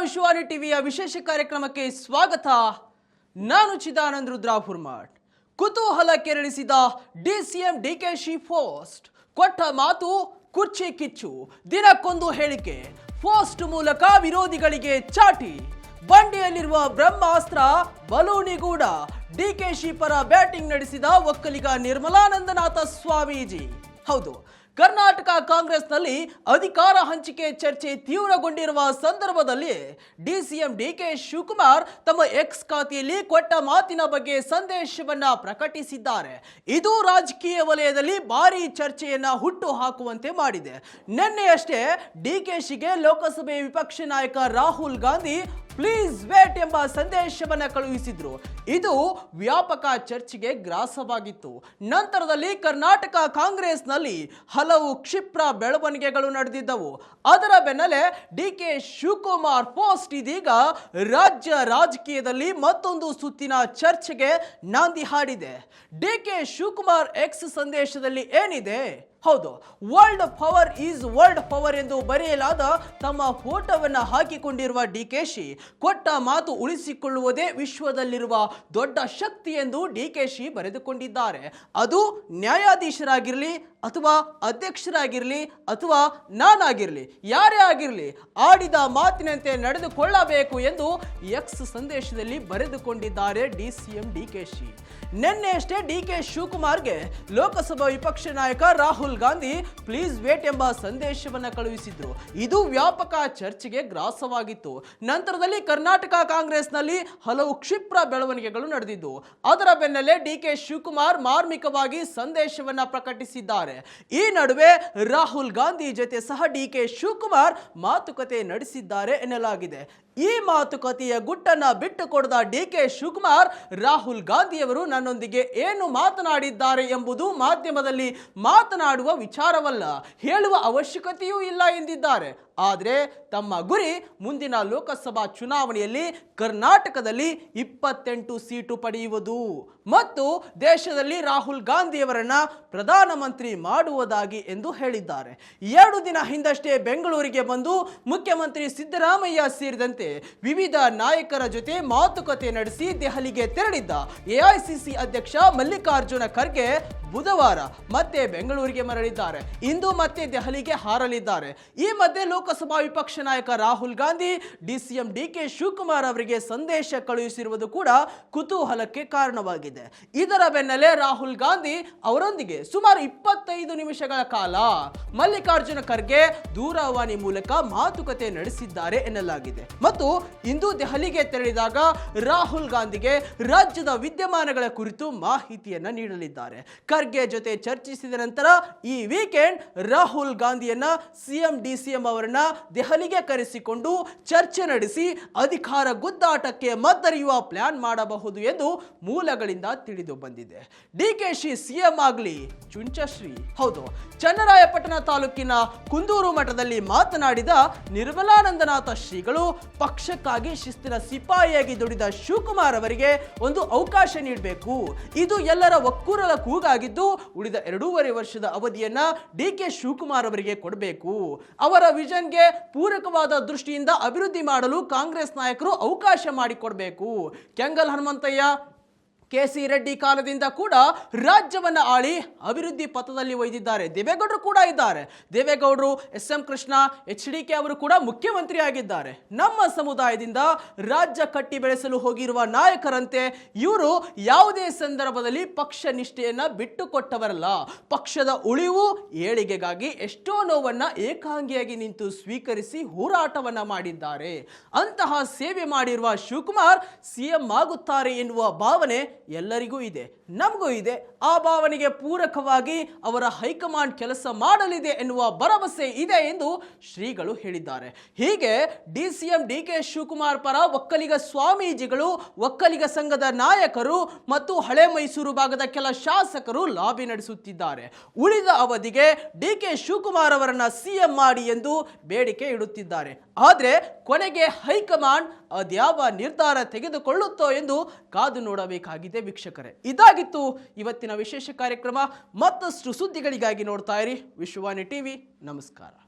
ವಿಶ್ವವಾಣಿ ಟಿವಿಯ ವಿಶೇಷ ಕಾರ್ಯಕ್ರಮಕ್ಕೆ ಸ್ವಾಗತ. ನಾನು ಚಿದಾನಂದ್ ರುದ್ರಾ ಫುರ್ಮಾಟ್ ಕುತೂಹಲ ಕೆರಳಿಸಿದ ಡಿಸಿಎಂ ಡಿಕೆಶಿ ಪೋಸ್ಟ್ ಕೊಟ್ಟ ಮಾತು, ಕುರ್ಚಿ ಕಿಚ್ಚು. ದಿನಕ್ಕೊಂದು ಹೇಳಿಕೆ. ಪೋಸ್ಟ್ ಮೂಲಕ ವಿರೋಧಿಗಳಿಗೆ ಚಾಟಿ. ಬಂಡಿಯಲ್ಲಿರುವ ಬ್ರಹ್ಮಾಸ್ತ್ರ ಬಲೂನಿಗೂಡ ಡಿ ಕೆ ಶಿ ಪರ ಬ್ಯಾಟಿಂಗ್ ನಡೆಸಿದ ಒಕ್ಕಲಿಗ ನಿರ್ಮಲಾನಂದನಾಥ ಸ್ವಾಮೀಜಿ. ಹೌದು ಕರ್ನಾಟಕ ಕಾಂಗ್ರೆಸ್ನಲ್ಲಿ ಅಧಿಕಾರ ಹಂಚಿಕೆ ಚರ್ಚೆ ತೀವ್ರಗೊಂಡಿರುವ ಸಂದರ್ಭದಲ್ಲಿ ಡಿಸಿಎಂ ಡಿಕೆ ಶಿವಕುಮಾರ್ ತಮ್ಮ ಎಕ್ಸ್ ಖಾತೆಯಲ್ಲಿ ಕೊಟ್ಟ ಮಾತಿನ ಬಗ್ಗೆ ಸಂದೇಶವನ್ನ ಪ್ರಕಟಿಸಿದ್ದಾರೆ. ಇದು ರಾಜಕೀಯ ವಲಯದಲ್ಲಿ ಭಾರಿ ಚರ್ಚೆಯನ್ನ ಹುಟ್ಟು ಹಾಕುವಂತೆ ಮಾಡಿದೆ. ನಿನ್ನೆಯಷ್ಟೇ ಡಿಕೆಶಿಗೆ ಲೋಕಸಭೆ ವಿಪಕ್ಷ ನಾಯಕ ರಾಹುಲ್ ಗಾಂಧಿ ಪ್ಲೀಸ್ ವೇಟ್ ಎಂಬ ಸಂದೇಶವನ್ನ ಕಳುಹಿಸಿದ್ರು. ಇದು ವ್ಯಾಪಕ ಚರ್ಚೆಗೆ ಗ್ರಾಸವಾಗಿತ್ತು. ನಂತರದಲ್ಲಿ ಕರ್ನಾಟಕ ಕಾಂಗ್ರೆಸ್ನಲ್ಲಿ ಹಲವು ಕ್ಷಿಪ್ರ ಬೆಳವಣಿಗೆಗಳು ನಡೆದಿದ್ದವು. ಅದರ ಬೆನ್ನಲ್ಲೇ ಡಿ ಕೆ ಶಿವಕುಮಾರ್ ಪೋಸ್ಟ್ ಇದೀಗ ರಾಜ್ಯ ರಾಜಕೀಯದಲ್ಲಿ ಮತ್ತೊಂದು ಸುತ್ತಿನ ಚರ್ಚೆಗೆ ನಾಂದಿ ಹಾಡಿದೆ. ಡಿ ಕೆ ಶಿವಕುಮಾರ್ ಎಕ್ಸ್ ಸಂದೇಶದಲ್ಲಿ ಏನಿದೆ? ಹೌದು world power is world power ಎಂದು ಬರೆಯಲಾದ ತಮ್ಮ ಫೋಟೋವನ್ನು ಹಾಕಿಕೊಂಡಿರುವ ಡಿಕೆಶಿ ಕೊಟ್ಟ ಮಾತು ಉಳಿಸಿಕೊಳ್ಳುವುದೇ ವಿಶ್ವದಲ್ಲಿರುವ ದೊಡ್ಡ ಶಕ್ತಿ ಎಂದು ಡಿಕೆಶಿ ಬರೆದುಕೊಂಡಿದ್ದಾರೆ. ಅದು ನ್ಯಾಯಾಧೀಶರಾಗಿರಲಿ ಅಥವಾ ಅಧ್ಯಕ್ಷರಾಗಿರಲಿ ಅಥವಾ ನಾನಾಗಿರಲಿ, ಯಾರೇ ಆಗಿರಲಿ ಆಡಿದ ಮಾತಿನಂತೆ ನಡೆದುಕೊಳ್ಳಬೇಕು ಎಂದು ಎಕ್ಸ್ ಸಂದೇಶದಲ್ಲಿ ಬರೆದುಕೊಂಡಿದ್ದಾರೆ D C M D K Shi. ನಿನ್ನೆಯಷ್ಟೇ ಡಿ ಕೆ ಶಿವಕುಮಾರ್ಗೆ ಲೋಕಸಭಾ ವಿಪಕ್ಷ ನಾಯಕ ರಾಹುಲ್ ಗಾಂಧಿ ಪ್ಲೀಸ್ ವೇಟ್ ಎಂಬ ಸಂದೇಶವನ್ನು ಕಳುಹಿಸಿದ್ರು. ಇದು ವ್ಯಾಪಕ ಚರ್ಚೆಗೆ ಗ್ರಾಸವಾಗಿತ್ತು. ನಂತರದಲ್ಲಿ ಕರ್ನಾಟಕ ಕಾಂಗ್ರೆಸ್ನಲ್ಲಿ ಹಲವು ಕ್ಷಿಪ್ರ ಬೆಳವಣಿಗೆಗಳು ನಡೆದಿದ್ದು. ಅದರ ಬೆನ್ನಲ್ಲೇ ಡಿ ಕೆ ಶಿವಕುಮಾರ್ ಮಾರ್ಮಿಕವಾಗಿ ಸಂದೇಶವನ್ನ ಪ್ರಕಟಿಸಿದ್ದಾರೆ. ಈ ನಡುವೆ ರಾಹುಲ್ ಗಾಂಧಿ ಜೊತೆ ಸಹ ಡಿ ಕೆ ಶಿವಕುಮಾರ್ ಮಾತುಕತೆ ನಡೆಸಿದ್ದಾರೆ ಎನ್ನಲಾಗಿದೆ. ಈ ಮಾತುಕತೆಯ ಗುಟ್ಟನ್ನ ಬಿಟ್ಟು ಕೊಡದ ಡಿ ಕೆ ಶಿವಕುಮಾರ್, ರಾಹುಲ್ ಗಾಂಧಿಯವರು ನನ್ನೊಂದಿಗೆ ಏನು ಮಾತನಾಡಿದ್ದಾರೆ ಎಂಬುದು ಮಾಧ್ಯಮದಲ್ಲಿ ಮಾತನಾಡುವ ವಿಚಾರವಲ್ಲ ಹೇಳುವ ಅವಶ್ಯಕತೆಯೂ ಇಲ್ಲ ಎಂದಿದ್ದಾರೆ. ಆದರೆ ತಮ್ಮ ಗುರಿ ಮುಂದಿನ ಲೋಕಸಭಾ ಚುನಾವಣೆಯಲ್ಲಿ ಕರ್ನಾಟಕದಲ್ಲಿ ಇಪ್ಪತ್ತೆಂಟು ಸೀಟು ಪಡೆಯುವುದು. ಮತ್ತು ದೇಶದಲ್ಲಿ ರಾಹುಲ್ ಗಾಂಧಿಯವರನ್ನ ಪ್ರಧಾನಮಂತ್ರಿ ಮಾಡುವುದಾಗಿ ಎಂದು ಹೇಳಿದ್ದಾರೆ. ಎರಡು ದಿನ ಹಿಂದಷ್ಟೇ ಬೆಂಗಳೂರಿಗೆ ಬಂದು ಮುಖ್ಯಮಂತ್ರಿ ಸಿದ್ದರಾಮಯ್ಯ ಸೇರಿದಂತೆ ವಿವಿಧ ನಾಯಕರ ಜೊತೆ ಮಾತುಕತೆ ನಡೆಸಿ ದೆಹಲಿಗೆ ತೆರಳಿದ್ದ ಎಐಸಿಸಿ ಅಧ್ಯಕ್ಷ ಮಲ್ಲಿಕಾರ್ಜುನ ಖರ್ಗೆ ಬುಧವಾರ ಮತ್ತೆ ಬೆಂಗಳೂರಿಗೆ ಮರಳಿದ್ದಾರೆ. ಇಂದು ಮತ್ತೆ ದೆಹಲಿಗೆ ಹಾರಲಿದ್ದಾರೆ. ಈ ಮಧ್ಯೆ ಲೋಕಸಭಾ ವಿಪಕ್ಷ ನಾಯಕ Rahul Gandhi DCM D K Shivakumar ಅವರಿಗೆ ಸಂದೇಶ ಕಳುಹಿಸಿರುವುದು ಕೂಡ ಕುತೂಹಲಕ್ಕೆ ಕಾರಣವಾಗಿದೆ. ಇದರ ಬೆನ್ನಲ್ಲೇ ರಾಹುಲ್ ಗಾಂಧಿ ಅವರೊಂದಿಗೆ ಸುಮಾರು ಇಪ್ಪತ್ತೈದು ನಿಮಿಷಗಳ ಕಾಲ ಮಲ್ಲಿಕಾರ್ಜುನ ಖರ್ಗೆ ದೂರವಾಣಿ ಮೂಲಕ ಮಾತುಕತೆ ನಡೆಸಿದ್ದಾರೆ ಎನ್ನಲಾಗಿದೆ. ಮತ್ತು ಇಂದು ದೆಹಲಿಗೆ ತೆರಳಿದಾಗ ರಾಹುಲ್ ಗಾಂಧಿಗೆ ರಾಜ್ಯದ ವಿದ್ಯಮಾನಗಳ ಕುರಿತು ಮಾಹಿತಿಯನ್ನು ನೀಡಲಿದ್ದಾರೆ. ಖರ್ಗೆ ಜೊತೆ ಚರ್ಚಿಸಿದ ನಂತರ ಈ ವೀಕೆಂಡ್ ರಾಹುಲ್ ಗಾಂಧಿಯನ್ನ ಸಿಎಂ ಡಿ ಸಿಎಂ ಅವರನ್ನ ದೆಹಲಿಗೆ ಕರೆಸಿಕೊಂಡು ಚರ್ಚೆ ನಡೆಸಿ ಅಧಿಕಾರ ಗುದ್ದಾಟಕ್ಕೆ ಮದ್ದರಿಯುವ ಪ್ಲಾನ್ ಮಾಡಬಹುದು ಎಂದು ಮೂಲಗಳಿಂದ ತಿಳಿದು ಬಂದಿದೆ. ಡಿ ಕೆ ಶಿ ಸಿಎಂ ಆಗಲಿ, ಚುಂಚಶ್ರೀ. ಹೌದು, ಚನ್ನರಾಯಪಟ್ಟಣ ತಾಲೂಕಿನ ಕುಂದೂರು ಮಠದಲ್ಲಿ ಮಾತನಾಡಿದ ನಿರ್ಮಲಾನಂದನಾಥ ಶ್ರೀಗಳು, ಪಕ್ಷಕ್ಕಾಗಿ ಶಿಸ್ತಿನ ಸಿಪಾಯಿಯಾಗಿ ದುಡಿದ ಶಿವಕುಮಾರ್ ಅವರಿಗೆ ಒಂದು ಅವಕಾಶ ನೀಡಬೇಕು. ಇದು ಎಲ್ಲರ ಒಕ್ಕೂರಲ ಕೂಗಾಗಿದ್ದು ಉಳಿದ ಎರಡೂವರೆ ವರ್ಷದ ಅವಧಿಯನ್ನ ಡಿ ಕೆ ಶಿವಕುಮಾರ್ ಅವರಿಗೆ ಕೊಡಬೇಕು. ಅವರ ವಿಷನ್ಗೆ ಪೂರಕವಾದ ದೃಷ್ಟಿಯಿಂದ ಅಭಿವೃದ್ಧಿ ಮಾಡಲು ಕಾಂಗ್ರೆಸ್ ನಾಯಕರು ಅವಕಾಶ ಮಾಡಿಕೊಡಬೇಕು. ಕೆಂಗಲ್ ಹನುಮಂತಯ್ಯ ಕೆ ಸಿ ರೆಡ್ಡಿ ಕಾಲದಿಂದ ಕೂಡ ರಾಜ್ಯವನ್ನು ಆಳಿ ಅಭಿವೃದ್ಧಿ ಪಥದಲ್ಲಿ ಒಯ್ದಿದ್ದಾರೆ. ದೇವೇಗೌಡರು ಕೂಡ ಇದ್ದಾರೆ. ದೇವೇಗೌಡರು S M Krishna H D K ಅವರು ಕೂಡ ಮುಖ್ಯಮಂತ್ರಿ ಆಗಿದ್ದಾರೆ ನಮ್ಮ ಸಮುದಾಯದಿಂದ ರಾಜ್ಯ ಕಟ್ಟಿ ಬೆಳೆಸಲು ಹೋಗಿರುವ ನಾಯಕರಂತೆ ಇವರು ಯಾವುದೇ ಸಂದರ್ಭದಲ್ಲಿ ಪಕ್ಷ ನಿಷ್ಠೆಯನ್ನು ಬಿಟ್ಟುಕೊಟ್ಟವರಲ್ಲ. ಪಕ್ಷದ ಉಳಿವು ಏಳಿಗೆಗಾಗಿ ಎಷ್ಟೋ ನೋವನ್ನು ಏಕಾಂಗಿಯಾಗಿ ನಿಂತು ಸ್ವೀಕರಿಸಿ ಹೋರಾಟವನ್ನು ಮಾಡಿದ್ದಾರೆ. ಅಂತಹ ಸೇವೆ ಮಾಡಿರುವ ಶಿವಕುಮಾರ್ ಸಿಎಂ ಆಗುತ್ತಾರೆ ಎನ್ನುವ ಭಾವನೆ ಎಲ್ಲರಿಗೂ ಇದೆ, ನಮಗೂ ಇದೆ, ಆ ಭಾವನೆಗೆ ಪೂರಕವಾಗಿ ಅವರ ಹೈಕಮಾಂಡ್ ಕೆಲಸ ಮಾಡಲಿದೆ ಎನ್ನುವ ಭರವಸೆ ಇದೆ ಎಂದು ಶ್ರೀಗಳು ಹೇಳಿದ್ದಾರೆ. ಹೀಗೆ D C M D K Shivakumar ಪರ ಒಕ್ಕಲಿಗ ಸ್ವಾಮೀಜಿಗಳು, ಒಕ್ಕಲಿಗ ಸಂಘದ ನಾಯಕರು ಮತ್ತು ಹಳೆ ಮೈಸೂರು ಭಾಗದ ಕೆಲ ಶಾಸಕರು ಲಾಬಿ ನಡೆಸುತ್ತಿದ್ದಾರೆ. ಉಳಿದ ಅವಧಿಗೆ ಡಿ ಕೆ ಶಿವಕುಮಾರ್ ಅವರನ್ನ ಸಿಎಂ ಮಾಡಿ ಎಂದು ಬೇಡಿಕೆ ಇಡುತ್ತಿದ್ದಾರೆ. ಆದರೆ ಕೊನೆಗೆ ಹೈಕಮಾಂಡ್ ಅದ್ಯಾವ ನಿರ್ಧಾರ ತೆಗೆದುಕೊಳ್ಳುತ್ತೋ ಎಂದು ಕಾದು ನೋಡಬೇಕಾಗಿದೆ. ವೀಕ್ಷಕರೇ. ಇದಾಗಿತ್ತು ಇವತ್ತಿನ ವಿಶೇಷ ಕಾರ್ಯಕ್ರಮ. ಮತ್ತಷ್ಟು ಸುದ್ದಿಗಳಿಗಾಗಿ ನೋಡ್ತಾ ಇರಿ ವಿಶ್ವವಾಣಿ ಟಿವಿ. ನಮಸ್ಕಾರ.